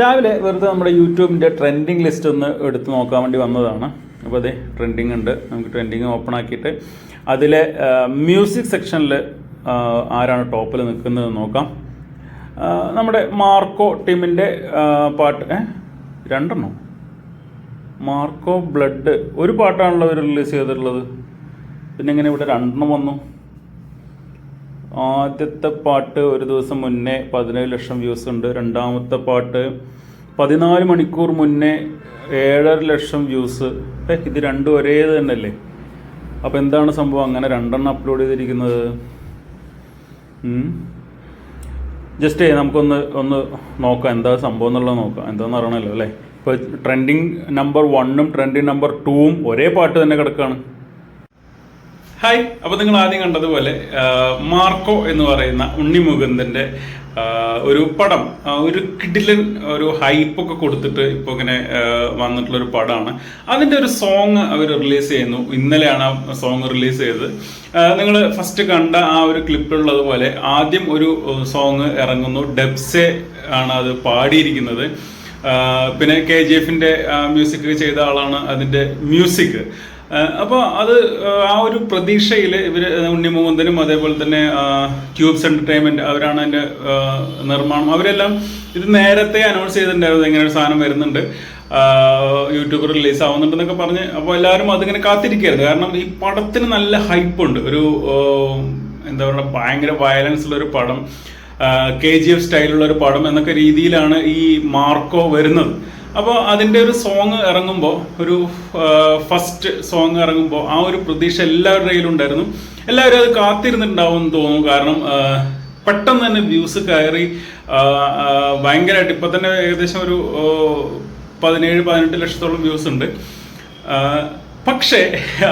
രാവിലെ വെറുതെ നമ്മുടെ യൂട്യൂബിന്റെ ട്രെൻഡിങ് ലിസ്റ്റ് ഒന്ന് എടുത്ത് നോക്കാൻ വേണ്ടി വന്നതാണ്. അപ്പോൾ അതെ ട്രെൻഡിങ് ഉണ്ട്. നമുക്ക് ട്രെൻഡിങ് ഓപ്പൺ ആക്കിയിട്ട് അതിലെ മ്യൂസിക് സെക്ഷനിൽ ആരാണ് ടോപ്പിൽ നിൽക്കുന്നത് നോക്കാം. നമ്മുടെ മാർക്കോ ടീമിന്റെ പാട്ട് രണ്ടെണ്ണോ? മാർക്കോ ബ്ലഡ് ഒരു പാട്ടാണല്ലോ അവർ റിലീസ് ചെയ്തിട്ടുള്ളത്. പിന്നെ ഇങ്ങനെ ഇവിടെ രണ്ടെണ്ണം വന്നു? ആദ്യത്തെ പാട്ട് ഒരു ദിവസം മുന്നേ പതിനേഴ് ലക്ഷം വ്യൂസ് ഉണ്ട്. രണ്ടാമത്തെ പാട്ട് പതിനാല് മണിക്കൂർ മുന്നേ ഏഴര ലക്ഷം വ്യൂസ്. ഇത് രണ്ടും ഒരേ തന്നെയല്ലേ? അപ്പോൾ എന്താണ് സംഭവം? അങ്ങനെ രണ്ടെണ്ണം അപ്ലോഡ് ചെയ്തിരിക്കുന്നത്. ജസ്റ്റ് നമുക്കൊന്ന് ഒന്ന് നോക്കാം. എന്താ സംഭവം എന്നുള്ളത് നോക്കാം. എന്താണെന്ന് അറിയണമല്ലോ അല്ലേ? ഇപ്പോൾ ട്രെൻഡിങ് നമ്പർ വണ്ണും ട്രെൻഡിങ് നമ്പർ ടൂവും ഒരേ പാട്ട് തന്നെ കിടക്കുകയാണ് ഹായ് അപ്പോൾ നിങ്ങൾ ആദ്യം കണ്ടതുപോലെ മാർക്കോ എന്ന് പറയുന്ന ഉണ്ണി മുകുന്ദന്റെ ഒരു പടം ഒരു കിഡിലൻ ഒരു ഹൈപ്പൊക്കെ കൊടുത്തിട്ട് ഇപ്പോൾ ഇങ്ങനെ വന്നിട്ടുള്ള ഒരു പടമാണ് അതിന്റെ ഒരു സോങ് അവർ റിലീസ് ചെയ്യുന്നു. ഇന്നലെയാണ് ആ സോങ് റിലീസ് ചെയ്തത്. നിങ്ങൾ ഫസ്റ്റ് കണ്ട ആ ഒരു ക്ലിപ്പിലുള്ളതുപോലെ ആദ്യം ഒരു സോങ് ഇറങ്ങുന്നു. ഡെബ്സെ ആണ് അത് പാടിയിരിക്കുന്നത്. പിന്നെ കെ ജി എഫിന്റെ മ്യൂസിക് ചെയ്ത ആളാണ് അതിന്റെ മ്യൂസിക് അപ്പോൾ അത് ആ, ഒരു പ്രതീക്ഷയിൽ ഇവർ ഉണ്ണിമുകുന്ദനും അതേപോലെ തന്നെ ക്യൂബ്സ് എന്റർടൈൻമെന്റ് അവരാണ് അതിന്റെ നിർമ്മാണം. അവരെല്ലാം ഇത് നേരത്തെ അനൗൺസ് ചെയ്തിട്ടുണ്ടായിരുന്നു ഇങ്ങനെ ഒരു സാധനം വരുന്നുണ്ട്. യൂട്യൂബ് റിലീസ് ആവുന്നുണ്ടെന്നൊക്കെ പറഞ്ഞ് അപ്പോൾ എല്ലാവരും അതിങ്ങനെ കാത്തിരിക്കുകയായിരുന്നു. കാരണം ഈ പടത്തിന് നല്ല ഹൈപ്പുണ്ട് ഒരു എന്താ പറയുക ഭയങ്കര വയലൻസ് ഉള്ള ഒരു പടം കെ ജി എഫ് സ്റ്റൈലുള്ള ഒരു പടം എന്നൊക്കെ രീതിയിലാണ് ഈ മാർക്കോ വരുന്നത്. അപ്പോൾ അതിന്റെ ഒരു സോങ് ഇറങ്ങുമ്പോൾ ഒരു ഫസ്റ്റ് സോങ് ഇറങ്ങുമ്പോൾ ആ ഒരു പ്രതീക്ഷ എല്ലാവരുടെ കയ്യിലുണ്ടായിരുന്നു എല്ലാവരും അത് കാത്തിരുന്നിട്ടുണ്ടാവും എന്ന് തോന്നുന്നു. കാരണം പെട്ടെന്ന് തന്നെ വ്യൂസ് കയറി ഭയങ്കരമായിട്ട്. ഇപ്പം തന്നെ ഏകദേശം ഒരു പതിനേഴ് പതിനെട്ട് ലക്ഷത്തോളം വ്യൂസ് ഉണ്ട്. പക്ഷേ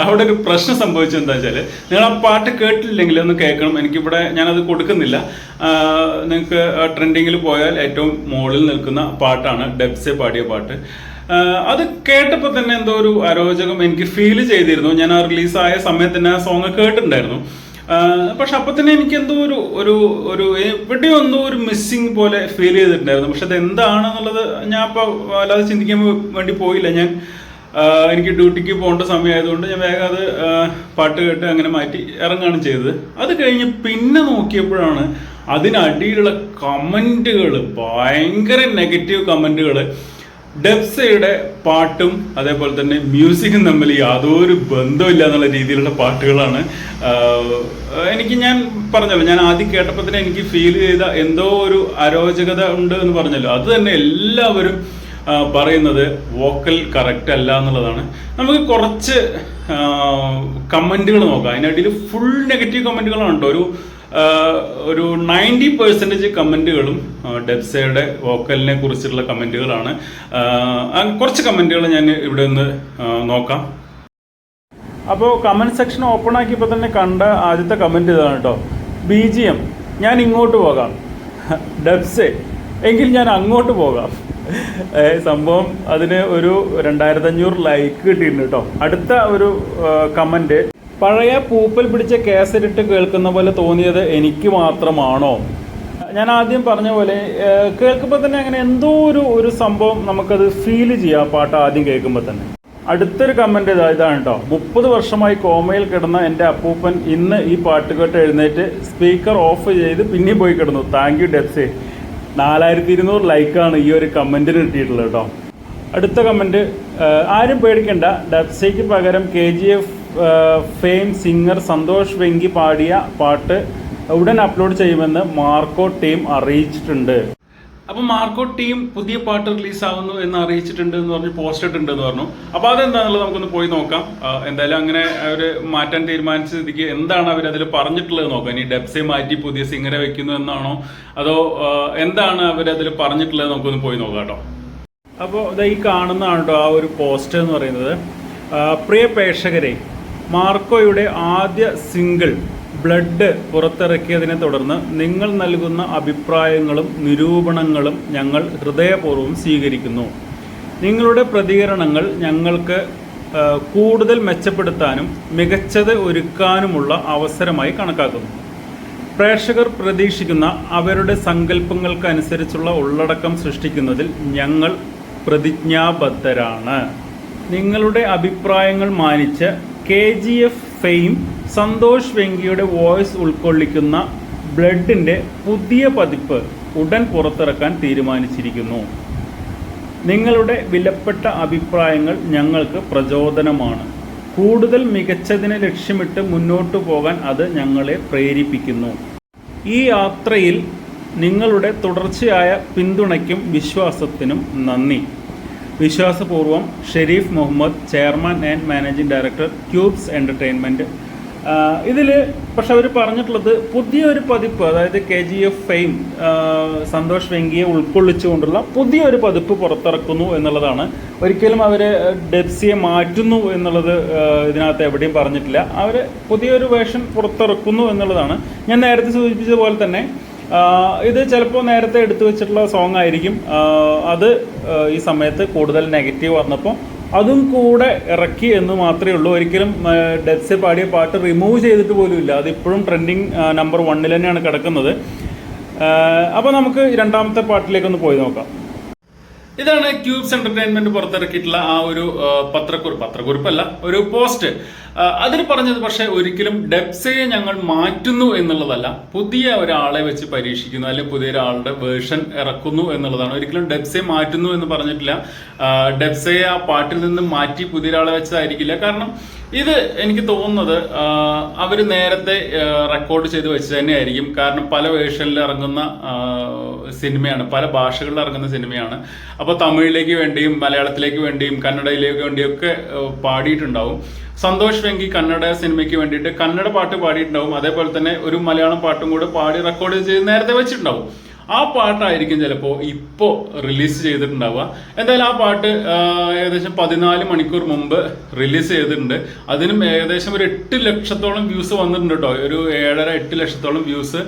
അവിടെ ഒരു പ്രശ്നം സംഭവിച്ചത് എന്താ വെച്ചാൽ നിങ്ങൾ ആ പാട്ട് കേട്ടില്ലെങ്കിൽ ഒന്ന് കേൾക്കണം. എനിക്കിവിടെ ഞാനത് കൊടുക്കുന്നില്ല. നിങ്ങൾക്ക് ട്രെൻഡിങ്ങിൽ പോയാൽ ഏറ്റവും മുകളിൽ നിൽക്കുന്ന പാട്ടാണ് ഡെബ്സെ പാടിയ പാട്ട്. അത് കേട്ടപ്പോൾ തന്നെ എന്തോ ഒരു അരോചകം എനിക്ക് ഫീൽ ചെയ്തിരുന്നു. ഞാൻ ആ റിലീസായ സമയത്ത് തന്നെ ആ സോങ് കേട്ടിട്ടുണ്ടായിരുന്നു. പക്ഷെ അപ്പൊ തന്നെ എനിക്ക് എന്തോ ഒരു ഒരു ഒരു എവിടെയോ എന്തോ ഒരു മിസ്സിങ് പോലെ ഫീൽ ചെയ്തിട്ടുണ്ടായിരുന്നു. പക്ഷെ അത് എന്താണെന്നുള്ളത് ഞാൻ അപ്പോൾ അല്ലാതെ ചിന്തിക്കാൻ വേണ്ടി പോയില്ല. ഞാൻ എനിക്ക് ഡ്യൂട്ടിക്ക് പോകേണ്ട സമയമായതുകൊണ്ട് ഞാൻ വേഗം അത് പാട്ട് കേട്ട് അങ്ങനെ മാറ്റി ഇറങ്ങുകയാണ് ചെയ്തത്. അത് കഴിഞ്ഞ് പിന്നെ നോക്കിയപ്പോഴാണ് അതിനടിയിലുള്ള കമന്റുകൾ ഭയങ്കര നെഗറ്റീവ് കമന്റുകൾ ഡെബ്സയുടെ പാട്ടും അതേപോലെ തന്നെ മ്യൂസിക്കും തമ്മിൽ യാതൊരു ബന്ധമില്ല എന്നുള്ള രീതിയിലുള്ള പാട്ടുകളാണ്. എനിക്ക് ഞാൻ പറഞ്ഞല്ലോ ഞാൻ ആദ്യം കേട്ടപ്പോൾ തന്നെ എനിക്ക് ഫീൽ ചെയ്ത എന്തോ ഒരു അരോചകത ഉണ്ട് എന്ന് പറഞ്ഞല്ലോ. അത് തന്നെ എല്ലാവരും പറയുന്നത് വോക്കൽ കറക്റ്റ് അല്ല എന്നുള്ളതാണ്. നമുക്ക് കുറച്ച് കമന്റുകൾ നോക്കാം. അതിനിടയിൽ ഫുൾ നെഗറ്റീവ് കമന്റുകളാണ് കേട്ടോ ഒരു ഒരു നയന്റി പെർസെന്റേജ് കമന്റുകളും ഡെബ്സയുടെ വോക്കലിനെ കുറിച്ചുള്ള കമന്റുകളാണ് കുറച്ച് കമന്റുകൾ ഞാൻ ഇവിടെ നിന്ന് നോക്കാം. അപ്പോൾ കമന്റ് സെക്ഷൻ ഓപ്പൺ ആക്കിയപ്പോൾ തന്നെ കണ്ട ആദ്യത്തെ കമന്റ് ഇതാണ് കേട്ടോ ബി ജി എം ഞാൻ ഇങ്ങോട്ട് പോകാം. ഡെബ്സെ എങ്കിൽ ഞാൻ അങ്ങോട്ട് പോകാം. സംഭവം അതിന് ഒരു രണ്ടായിരത്തി അഞ്ഞൂറ് ലൈക്ക് കിട്ടിയിട്ടുണ്ട് കേട്ടോ അടുത്ത ഒരു കമന്റ് പഴയ പൂപ്പൽ പിടിച്ച കേസരിട്ട് കേൾക്കുന്ന പോലെ തോന്നിയത് എനിക്ക് മാത്രമാണോ? ഞാൻ ആദ്യം പറഞ്ഞ പോലെ കേൾക്കുമ്പോൾ തന്നെ അങ്ങനെ എന്തോ ഒരു ഒരു സംഭവം നമുക്കത് ഫീൽ ചെയ്യാം പാട്ട് ആദ്യം കേൾക്കുമ്പോൾ തന്നെ. അടുത്തൊരു കമന്റ് ഇതാ ഇതാണ് കേട്ടോ മുപ്പത് വർഷമായി കോമയിൽ കിടന്ന എന്റെ അപ്പൂപ്പൻ ഇന്ന് ഈ പാട്ട് കേട്ട് എഴുന്നേറ്റ് സ്പീക്കർ ഓഫ് ചെയ്ത് പിന്നെയും പോയി കിടന്നു. താങ്ക് യു ഡെപ്സേ നാലായിരത്തി ഇരുന്നൂറ് ലൈക്കാണ് ഈ ഒരു കമന്റിന് കിട്ടിയിട്ടുള്ളത് കേട്ടോ. അടുത്ത കമന്റ് ആരും പേടിക്കണ്ട. ഡെപ്സയ്ക്ക് പകരം K G F fame singer Santhosh Venki പാടിയ പാട്ട് ഉടൻ അപ്ലോഡ് ചെയ്യുമെന്ന് മാർക്കോ ടീം അറിയിച്ചിട്ടുണ്ട്. അപ്പൊ മാർക്കോ ടീം പുതിയ പാട്ട് റിലീസ് ആവുന്നു എന്ന് അറിയിച്ചിട്ടുണ്ട് എന്ന് പറഞ്ഞ് പോസ്റ്റ് ഇട്ടിട്ടുണ്ട് എന്ന് പറഞ്ഞു. അപ്പൊ അതെന്താണെന്നുള്ളത് നമുക്കൊന്ന് പോയി നോക്കാം. എന്തായാലും അങ്ങനെ അവർ മാറ്റാൻ തീരുമാനിച്ച സ്ഥിതിക്ക് എന്താണ് അവർ അതിൽ പറഞ്ഞിട്ടുള്ളത് നോക്കാം. ഇനി ഡെബ്സെ മാറ്റി പുതിയ സിംഗറെ വെക്കുന്നു എന്നാണോ? അതോ എന്താണ് അവർ അതിൽ പറഞ്ഞിട്ടുള്ളത് നമുക്കൊന്ന് പോയി നോക്കാം കേട്ടോ. അപ്പോൾ ഈ കാണുന്നതാണ് കേട്ടോ ആ ഒരു പോസ്റ്റ് എന്ന് പറയുന്നത്. പ്രിയ പ്രേക്ഷകരെ മാർക്കോയുടെ ആദ്യ സിംഗിൾ ബ്ലഡ് പുറത്തിറക്കിയതിനെ തുടർന്ന് നിങ്ങൾ നൽകുന്ന അഭിപ്രായങ്ങളും നിരൂപണങ്ങളും ഞങ്ങൾ ഹൃദയപൂർവം സ്വീകരിക്കുന്നു. നിങ്ങളുടെ പ്രതികരണങ്ങൾ ഞങ്ങൾക്ക് കൂടുതൽ മെച്ചപ്പെടുത്താനും മികച്ചത് ഒരുക്കാനുമുള്ള അവസരമായി കണക്കാക്കുന്നു. പ്രേക്ഷകർ പ്രതീക്ഷിക്കുന്ന അവരുടെ സങ്കല്പങ്ങൾക്കനുസരിച്ചുള്ള ഉള്ളടക്കം സൃഷ്ടിക്കുന്നതിൽ ഞങ്ങൾ പ്രതിജ്ഞാബദ്ധരാണ്. നിങ്ങളുടെ അഭിപ്രായങ്ങൾ മാനിച്ച് K G F fame Santhosh വെങ്കിയുടെ വോയിസ് ഉൾക്കൊള്ളിക്കുന്ന ബ്ലഡിന്റെ പുതിയ പതിപ്പ് ഉടൻ പുറത്തിറക്കാൻ തീരുമാനിച്ചിരിക്കുന്നു. നിങ്ങളുടെ വിലപ്പെട്ട അഭിപ്രായങ്ങൾ ഞങ്ങൾക്ക് പ്രചോദനമാണ്. കൂടുതൽ മികച്ചതിനെ ലക്ഷ്യമിട്ട് മുന്നോട്ടു പോകാൻ അത് ഞങ്ങളെ പ്രേരിപ്പിക്കുന്നു. ഈ യാത്രയിൽ നിങ്ങളുടെ തുടർച്ചയായ പിന്തുണയ്ക്കും വിശ്വാസത്തിനും നന്ദി. വിശ്വാസപൂർവം Shareef Muhammad chairman and managing director Cubes Entertainment ഇതിൽ പക്ഷെ അവർ പറഞ്ഞിട്ടുള്ളത് പുതിയൊരു പതിപ്പ് അതായത് K G F fame Santhosh വെങ്കിയെ ഉൾക്കൊള്ളിച്ചുകൊണ്ടുള്ള പുതിയൊരു പതിപ്പ് പുറത്തിറക്കുന്നു എന്നുള്ളതാണ്. ഒരിക്കലും അവർ ഡെപ്സിയെ മാറ്റുന്നു എന്നുള്ളത് ഇതിനകത്ത് എവിടെയും പറഞ്ഞിട്ടില്ല. അവർ പുതിയൊരു വേഷൻ പുറത്തിറക്കുന്നു എന്നുള്ളതാണ്. ഞാൻ നേരത്തെ സൂചിപ്പിച്ചതുപോലെ തന്നെ ഇത് ചിലപ്പോൾ നേരത്തെ എടുത്തു വെച്ചിട്ടുള്ള സോങ് ആയിരിക്കും. അത് ഈ സമയത്ത് കൂടുതൽ നെഗറ്റീവ് വന്നപ്പോൾ അതും കൂടെ ഇറക്കി എന്ന് മാത്രമേ ഉള്ളൂ. ഒരിക്കലും ഡെത്സെ പാടിയ പാട്ട് റിമൂവ് ചെയ്തിട്ട് പോലും ഇല്ല അതിപ്പോഴും ട്രെൻഡിങ് നമ്പർ വണ്ണിൽ തന്നെയാണ് കിടക്കുന്നത്. അപ്പോൾ നമുക്ക് രണ്ടാമത്തെ പാട്ടിലേക്കൊന്ന് പോയി നോക്കാം. ഇതാണ് ക്യൂബ്സ് എന്റർടൈൻമെന്റ് പുറത്തിറക്കിയിട്ടുള്ള ആ ഒരു പത്രക്കുറിപ്പ്. പത്രക്കുറിപ്പല്ല ഒരു പോസ്റ്റ്. അതിൽ പറഞ്ഞത് പക്ഷേ ഒരിക്കലും ഡെപ്സയെ ഞങ്ങൾ മാറ്റുന്നു എന്നുള്ളതല്ല പുതിയ ഒരാളെ വെച്ച് പരീക്ഷിക്കുന്നു അല്ലെങ്കിൽ പുതിയ ഒരാളുടെ വേർഷൻ ഇറക്കുന്നു എന്നുള്ളതാണ്. ഒരിക്കലും ഡെപ്സയെ മാറ്റുന്നു എന്ന് പറഞ്ഞിട്ടില്ല. ഡെപ്സയെ ആ പാട്ടിൽ നിന്ന് മാറ്റി പുതിയ ഒരാളെ വെച്ചതായിരിക്കില്ല. കാരണം ഇത് എനിക്ക് തോന്നുന്നത് അവർ നേരത്തെ റെക്കോർഡ് ചെയ്ത് വെച്ച് തന്നെയായിരിക്കും. കാരണം പല വേർഷനിൽ ഇറങ്ങുന്ന സിനിമയാണ് പല ഭാഷകളിൽ ഇറങ്ങുന്ന സിനിമയാണ്. അപ്പോൾ തമിഴിലേക്ക് വേണ്ടിയും മലയാളത്തിലേക്ക് വേണ്ടിയും കന്നഡയിലേക്ക് വേണ്ടിയും ഒക്കെ പാടിയിട്ടുണ്ടാവും. സന്തോഷ് വെങ്കി കന്നഡ സിനിമയ്ക്ക് വേണ്ടിയിട്ട് കന്നഡ പാട്ട് പാടിയിട്ടുണ്ടാവും. അതേപോലെ തന്നെ ഒരു മലയാളം പാട്ടും കൂടെ പാടി റെക്കോർഡ് ചെയ്ത് നേരത്തെ വെച്ചിട്ടുണ്ടാവും. ആ പാട്ടായിരിക്കും ചിലപ്പോൾ ഇപ്പോൾ റിലീസ് ചെയ്തിട്ടുണ്ടാവുക. എന്തായാലും ആ പാട്ട് ഏകദേശം പതിനാല് മണിക്കൂർ മുമ്പ് റിലീസ് ചെയ്തിട്ടുണ്ട്. അതിനും ഏകദേശം ഒരു എട്ട് ലക്ഷത്തോളം വ്യൂസ് വന്നിട്ടുണ്ട് കേട്ടോ ഒരു ഏഴര എട്ട് ലക്ഷത്തോളം വ്യൂസ്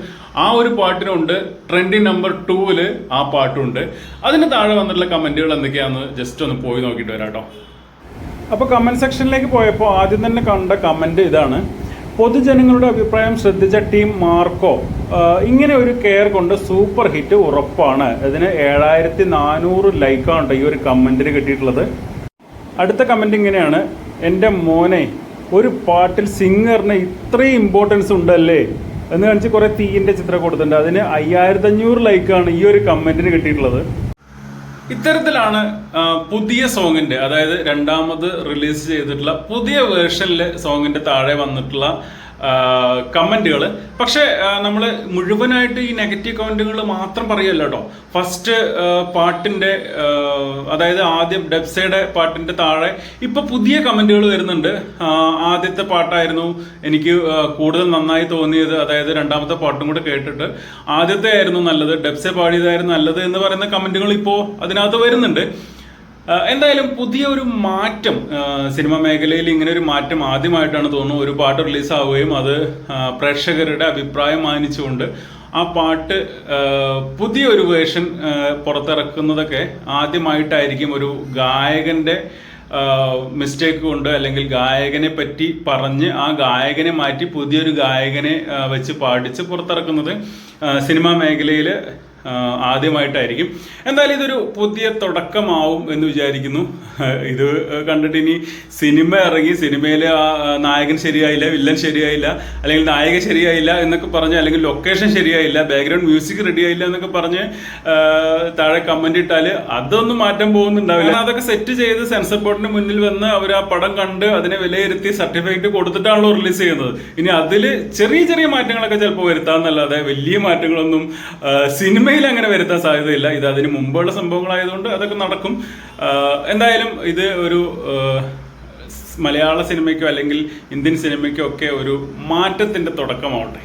ആ ഒരു പാട്ടിനുണ്ട്. ട്രെൻഡിങ് നമ്പർ ടൂവിൽ ആ പാട്ടുണ്ട്. അതിന് താഴെ വന്നിട്ടുള്ള കമന്റുകൾ എന്തൊക്കെയാണെന്ന് ജസ്റ്റ് ഒന്ന് പോയി നോക്കിയിട്ട് വരാം കേട്ടോ അപ്പോൾ കമന്റ് സെക്ഷനിലേക്ക് പോയപ്പോൾ ആദ്യം തന്നെ കണ്ട കമന്റ് ഇതാണ്. പൊതുജനങ്ങളുടെ അഭിപ്രായം ശ്രദ്ധിച്ച ടീം മാർക്കോ ഇങ്ങനെ ഒരു കെയർ കൊണ്ട് സൂപ്പർ ഹിറ്റ് ഉറപ്പാണ്. ഇതിന് ഏഴായിരത്തി നാനൂറ് ലൈക്കാണ് ഈ ഒരു കമന്റിന് കിട്ടിയിട്ടുള്ളത്. അടുത്ത കമന്റ് ഇങ്ങനെയാണ്. എന്റെ മോനെ ഒരു പാട്ടിൽ സിംഗറിന് ഇത്രയും ഇമ്പോർട്ടൻസ് ഉണ്ടല്ലേ? എന്ന് കാണിച്ച് കുറേ തീയിന്റെ ചിത്രം കൊടുത്തിട്ടുണ്ട്. അതിന് അയ്യായിരത്തി അഞ്ഞൂറ് ലൈക്കാണ് ഈ ഒരു കമന്റിന് കിട്ടിയിട്ടുള്ളത്. ഇത്തരത്തിലാണ് പുതിയ സോങ്ങിന്റെ അതായത് രണ്ടാമത് റിലീസ് ചെയ്തിട്ടുള്ള പുതിയ വേർഷനിലെ സോങ്ങിന്റെ താഴെ വന്നിട്ടുള്ള കമന്റുകൾ പക്ഷേ നമ്മൾ മുഴുവനായിട്ട് ഈ നെഗറ്റീവ് കമന്റുകൾ മാത്രം പറയല്ല കേട്ടോ. ഫസ്റ്റ് പാട്ടിന്റെ അതായത് ആദ്യം ഡെബ്സയുടെ പാട്ടിന്റെ താഴെ ഇപ്പോൾ പുതിയ കമന്റുകൾ വരുന്നുണ്ട്. ആദ്യത്തെ പാട്ടായിരുന്നു എനിക്ക് കൂടുതൽ നന്നായി തോന്നിയത്. അതായത് രണ്ടാമത്തെ പാട്ടും കൂടെ കേട്ടിട്ട് ആദ്യത്തെ ആയിരുന്നു നല്ലത് ഡെബ്സെ പാടിയതായിരുന്നു നല്ലത് എന്ന് പറയുന്ന കമന്റുകൾ ഇപ്പോൾ അതിനകത്ത് വരുന്നുണ്ട്. എന്തായാലും പുതിയ ഒരു മാറ്റം സിനിമ മേഖലയിൽ ഇങ്ങനെ ഒരു മാറ്റം ആദ്യമായിട്ടാണ് തോന്നുന്നു. ഒരു പാട്ട് റിലീസാവുകയും അത് പ്രേക്ഷകരുടെ അഭിപ്രായം മാനിച്ചുകൊണ്ട് ആ പാട്ട് പുതിയൊരു വേർഷൻ പുറത്തിറക്കുന്നതൊക്കെ ആദ്യമായിട്ടായിരിക്കും ഒരു ഗായകന്റെ മിസ്റ്റേക്ക് കൊണ്ട് അല്ലെങ്കിൽ ഗായകനെ പറ്റി പറഞ്ഞ് ആ ഗായകനെ മാറ്റി പുതിയൊരു ഗായകനെ വെച്ച് പാടിച്ച് പുറത്തിറക്കുന്നത് സിനിമാ മേഖലയിൽ ആദ്യമായിട്ടായിരിക്കും. എന്തായാലും ഇതൊരു പുതിയ തുടക്കമാവും എന്ന് വിചാരിക്കുന്നു. ഇത് കണ്ടിട്ട് ഇനി സിനിമ ഇറങ്ങി സിനിമയിലെ ആ നായകൻ ശരിയായില്ല വില്ലൻ ശരിയായില്ല അല്ലെങ്കിൽ നായക ശരിയായില്ല എന്നൊക്കെ പറഞ്ഞ് അല്ലെങ്കിൽ ലൊക്കേഷൻ ശരിയായില്ല ബാക്ക്ഗ്രൗണ്ട് മ്യൂസിക് റെഡി ആയില്ല എന്നൊക്കെ പറഞ്ഞ് താഴെ കമന്റ് ഇട്ടാൽ അതൊന്നും മാറ്റം പോകുന്നുണ്ടാവില്ല. അതൊക്കെ സെറ്റ് ചെയ്ത് സെൻസർ ബോർഡിന് മുന്നിൽ വന്ന് അവർ ആ പടം കണ്ട് അതിനെ വിലയിരുത്തി സർട്ടിഫിക്കറ്റ് കൊടുത്തിട്ടാണല്ലോ റിലീസ് ചെയ്യുന്നത്. ഇനി അതിൽ ചെറിയ ചെറിയ മാറ്റങ്ങളൊക്കെ ചിലപ്പോൾ വരുത്താമെന്നല്ലാതെ വലിയ മാറ്റങ്ങളൊന്നും ആ, സിനിമയിൽ അങ്ങനെ വരുത്താൻ സാധ്യതയില്ല. ഇത് അതിന് മുമ്പുള്ള സംഭവങ്ങളായതുകൊണ്ട് അതൊക്കെ നടക്കും. എന്തായാലും ഇത് ഒരു മലയാള സിനിമയ്ക്കോ അല്ലെങ്കിൽ ഇന്ത്യൻ സിനിമയ്ക്കോ ഒക്കെ ഒരു മാറ്റത്തിന്റെ തുടക്കമാവട്ടെ.